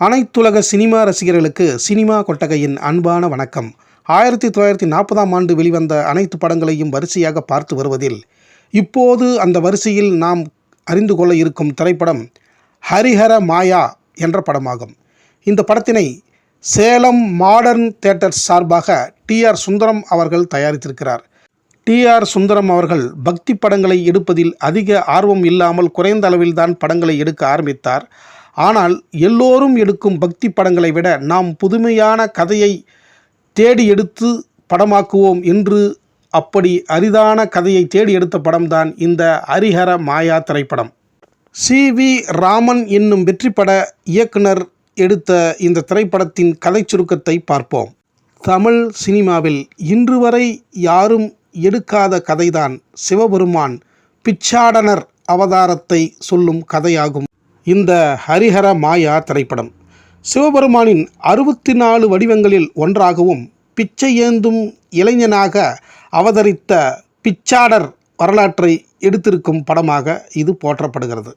அனைத்துலக சினிமா ரசிகர்களுக்கு சினிமா கொட்டகையின் அன்பான வணக்கம். ஆயிரத்தி தொள்ளாயிரத்தி நாற்பதாம் ஆண்டு வெளிவந்த அனைத்து படங்களையும் வரிசையாக பார்த்து வருவதில் இப்போது அந்த வரிசையில் நாம் அறிந்து கொள்ள இருக்கும் திரைப்படம் ஹரிஹர மாயா என்ற படமாகும். இந்த படத்தினை சேலம் மாடர்ன் தேட்டர் சார்பாக டிஆர் சுந்தரம் அவர்கள் தயாரித்திருக்கிறார். டிஆர் சுந்தரம் அவர்கள் பக்தி படங்களை எடுப்பதில் அதிக ஆர்வம் இல்லாமல் குறைந்த அளவில்தான் படங்களை எடுக்க ஆரம்பித்தார். ஆனால் எல்லோரும் எடுக்கும் பக்தி படங்களை விட நாம் புதுமையான கதையை தேடி எடுத்து படமாக்குவோம் என்று அப்படி அரிதான கதையை தேடி எடுத்த படம்தான் இந்த ஹரிஹர மாயா திரைப்படம். சி. வி. ராமன் என்னும் வெற்றிப்பட இயக்குனர் எடுத்த இந்த திரைப்படத்தின் கதை சுருக்கத்தை பார்ப்போம். தமிழ் சினிமாவில் இன்று வரை யாரும் எடுக்காத கதைதான் சிவபெருமான் பிச்சாடனர் அவதாரத்தை சொல்லும் கதையாகும். இந்த ஹரிஹர மாயா திரைப்படம். சிவபெருமானின் அறுபத்தி நாலு வடிவங்களில் ஒன்றாகவும் பிச்சை ஏந்தும் இளைஞனாக அவதரித்த பிச்சாடர் வரலாற்றை எடுத்திருக்கும் படமாக இது போற்றப்படுகிறது.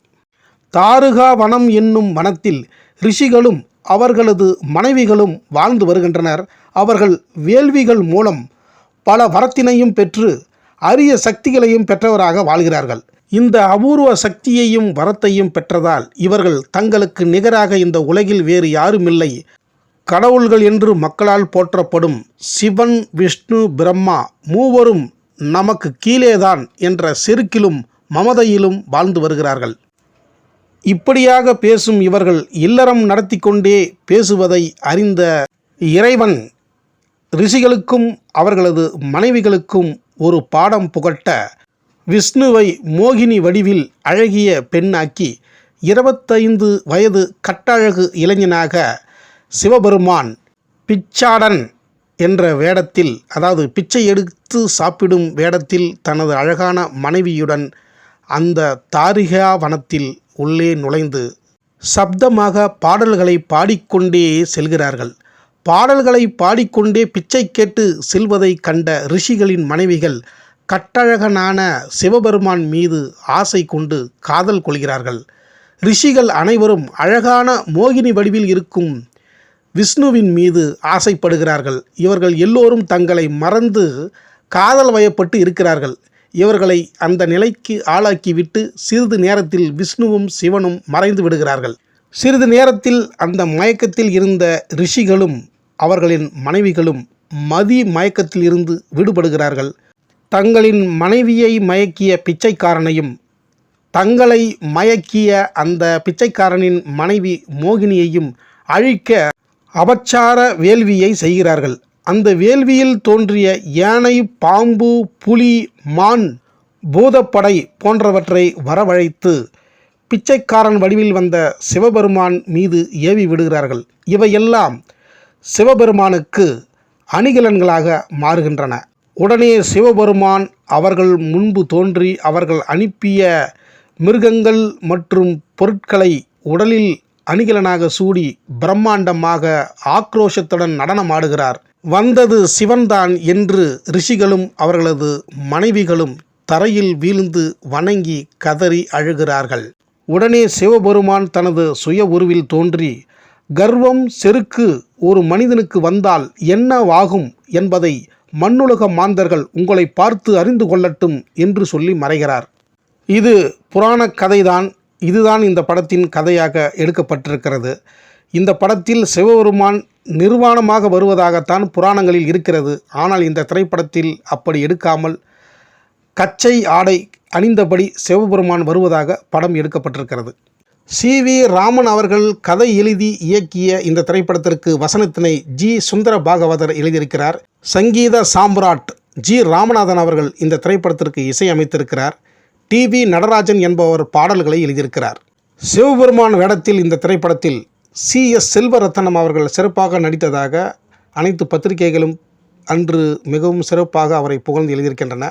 தாருகா வனம் என்னும் வனத்தில் ரிஷிகளும் அவர்களது மனைவிகளும் வாழ்ந்து வருகின்றனர். அவர்கள் வேள்விகள் மூலம் பல வரத்தினையும் பெற்று அரிய சக்திகளையும் பெற்றவராக வாழ்கிறார்கள். இந்த அபூர்வ சக்தியையும் வரத்தையும் பெற்றதால் இவர்கள் தங்களுக்கு நிகராக இந்த உலகில் வேறு யாருமில்லை. கடவுள்கள் என்று மக்களால் போற்றப்படும் சிவன் விஷ்ணு பிரம்மா மூவரும் நமக்கு கீழேதான் என்ற செருக்கிலும் மமதையிலும் வாழ்ந்து வருகிறார்கள். இப்படியாக பேசும் இவர்கள் இல்லறம் நடத்தி கொண்டே பேசுவதை அறிந்த இறைவன் ரிஷிகளுக்கும் அவர்களது மனைவிகளுக்கும் ஒரு பாடம் புகட்ட விஷ்ணுவை மோகினி வடிவில் அழகிய பெண்ணாக்கி இருபத்தைந்து வயது கட்டழகு இளைஞனாக சிவபெருமான் பிச்சாடன் என்ற வேடத்தில் அதாவது பிச்சை எடுத்து சாப்பிடும் வேடத்தில் தனது அழகான மனைவியுடன் அந்த தாரிகா வனத்தில் உள்ளே நுழைந்து சப்தமாக பாடல்களை பாடிக்கொண்டே செல்கிறார்கள். பாடல்களை பாடிக்கொண்டே பிச்சை கேட்டு செல்வதை கண்ட ரிஷிகளின் மனைவிகள் கட்டழகனான சிவபெருமான் மீது ஆசை கொண்டு காதல் கொள்கிறார்கள். ரிஷிகள் அனைவரும் அழகான மோகினி வடிவில் இருக்கும் விஷ்ணுவின் மீது ஆசைப்படுகிறார்கள். இவர்கள் எல்லோரும் தங்களை மறந்து காதல் வயப்பட்டு இருக்கிறார்கள். இவர்களை அந்த நிலைக்கு ஆளாக்கிவிட்டு சிறிது நேரத்தில் விஷ்ணுவும் சிவனும் மறைந்து விடுகிறார்கள். சிறிது நேரத்தில் அந்த மயக்கத்தில் இருந்த ரிஷிகளும் அவர்களின் மனைவிகளும் மதி மயக்கத்தில் இருந்து விடுபடுகிறார்கள். தங்களின் மனைவியை மயக்கிய பிச்சைக்காரனையும் தங்களை மயக்கிய அந்த பிச்சைக்காரனின் மனைவி மோகினியையும் அழிக்க அபச்சார வேள்வியை செய்கிறார்கள். அந்த வேள்வியில் தோன்றிய யானை பாம்பு புலி மான் பூதப்படை போன்றவற்றை வரவழைத்து பிச்சைக்காரன் வடிவில் வந்த சிவபெருமான் மீது ஏவி விடுகிறார்கள். இவையெல்லாம் சிவபெருமானுக்கு அணிகலன்களாக மாறுகின்றன. உடனே சிவபெருமான் அவர்கள் முன்பு தோன்றி அவர்கள் அனுப்பிய மிருகங்கள் மற்றும் பொருட்களை உடலில் அணிகலனாக சூடி பிரம்மாண்டமாக ஆக்ரோஷத்துடன் நடனமாடுகிறார். வந்தது சிவன்தான் என்று ரிஷிகளும் அவர்களது மனைவிகளும் தரையில் வீழ்ந்து வணங்கி கதறி அழுகிறார்கள். உடனே சிவபெருமான் தனது சுய உருவில் தோன்றி கர்வம் செருக்கு ஒரு மனிதனுக்கு வந்தால் என்னவாகும்? என்பதை மண்ணுலக மாந்தர்கள் உங்களை பார்த்து அறிந்து கொள்ளட்டும் என்று சொல்லி மறைகிறார். இது புராண கதைதான். இதுதான் இந்த படத்தின் கதையாக எடுக்கப்பட்டிருக்கிறது. இந்த படத்தில் சிவபெருமான் நிர்வாணமாக வருவதாகத்தான் புராணங்களில் இருக்கிறது. ஆனால் இந்த திரைப்படத்தில் அப்படி எடுக்காமல் கச்சை ஆடை அணிந்தபடி சிவபெருமான் வருவதாக படம் எடுக்கப்பட்டிருக்கிறது. சி. வி. ராமன் அவர்கள் கதை எழுதி இயக்கிய இந்த திரைப்படத்திற்கு வசனத்தினை ஜி. சுந்தர பாகவதர் எழுதியிருக்கிறார். சங்கீத சாம்ராட் ஜி. ராமநாதன் அவர்கள் இந்த திரைப்படத்திற்கு இசையமைத்திருக்கிறார். டி. வி. நடராஜன் என்பவர் பாடல்களை எழுதியிருக்கிறார். சிவபெருமான் வேடத்தில் இந்த திரைப்படத்தில் சி. எஸ். செல்வரத்னம் அவர்கள் சிறப்பாக நடித்ததாக அனைத்து பத்திரிகைகளும் அன்று மிகவும் சிறப்பாக அவரை புகழ்ந்து எழுதியிருக்கின்றன.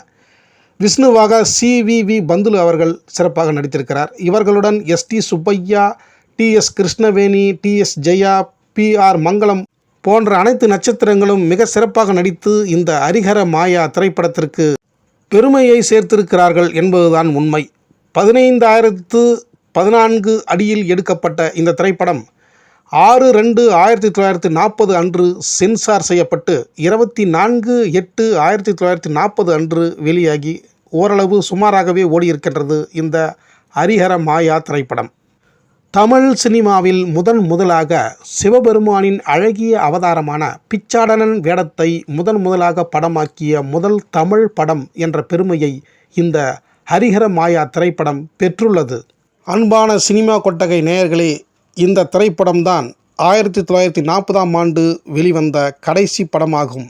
விஷ்ணுவாக சி. வி. வி. பந்துலு அவர்கள் சிறப்பாக நடித்திருக்கிறார். இவர்களுடன் S. T. Subbaiah T. S. Krishnaveni T. S. Jaya P. R. Mangalam போன்ற அனைத்து நட்சத்திரங்களும் மிக சிறப்பாக நடித்து இந்த ஹரிஹர மாயா திரைப்படத்திற்கு பெருமையை சேர்த்திருக்கிறார்கள் என்பதுதான் உண்மை. பதினைந்தாயிரத்து பதினான்கு அடியில் எடுக்கப்பட்ட இந்த திரைப்படம் ஆறு ரெண்டு ஆயிரத்தி தொள்ளாயிரத்தி நாற்பது அன்று சென்சார் செய்யப்பட்டு இருபத்தி நான்கு எட்டு ஆயிரத்தி தொள்ளாயிரத்தி நாற்பது அன்று வெளியாகி ஓரளவு சுமாராகவே ஓடியிருக்கின்றது இந்த ஹரிஹர மாயா திரைப்படம். தமிழ் சினிமாவில் முதன் முதலாக சிவபெருமானின் அழகிய அவதாரமான பிச்சாடனன் வேடத்தை முதன் முதலாக படமாக்கிய முதல் தமிழ் படம் என்ற பெருமையை இந்த ஹரிஹர மாயா திரைப்படம் பெற்றுள்ளது. அன்பான சினிமா கொட்டகை நேயர்களே இந்த திரைப்படம்தான் ஆயிரத்தி தொள்ளாயிரத்தி நாற்பதாம் ஆண்டு வெளிவந்த கடைசி படமாகும்.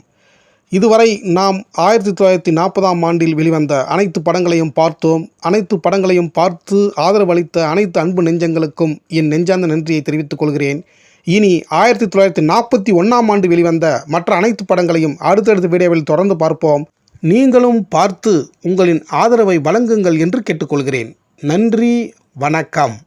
இதுவரை நாம் ஆயிரத்தி தொள்ளாயிரத்தி நாற்பதாம் ஆண்டில் வெளிவந்த அனைத்து படங்களையும் பார்த்தோம். அனைத்து படங்களையும் பார்த்து ஆதரவு அளித்த அனைத்து அன்பு நெஞ்சங்களுக்கும் என் நெஞ்சார்ந்த நன்றியை தெரிவித்துக் கொள்கிறேன். இனி ஆயிரத்தி தொள்ளாயிரத்தி நாற்பத்தி ஒன்றாம் ஆண்டு வெளிவந்த மற்ற அனைத்து படங்களையும் அடுத்தடுத்த வீடியோவில் தொடர்ந்து பார்ப்போம். நீங்களும் பார்த்து உங்களின் ஆதரவை வழங்குங்கள் என்று கேட்டுக்கொள்கிறேன். நன்றி வணக்கம்.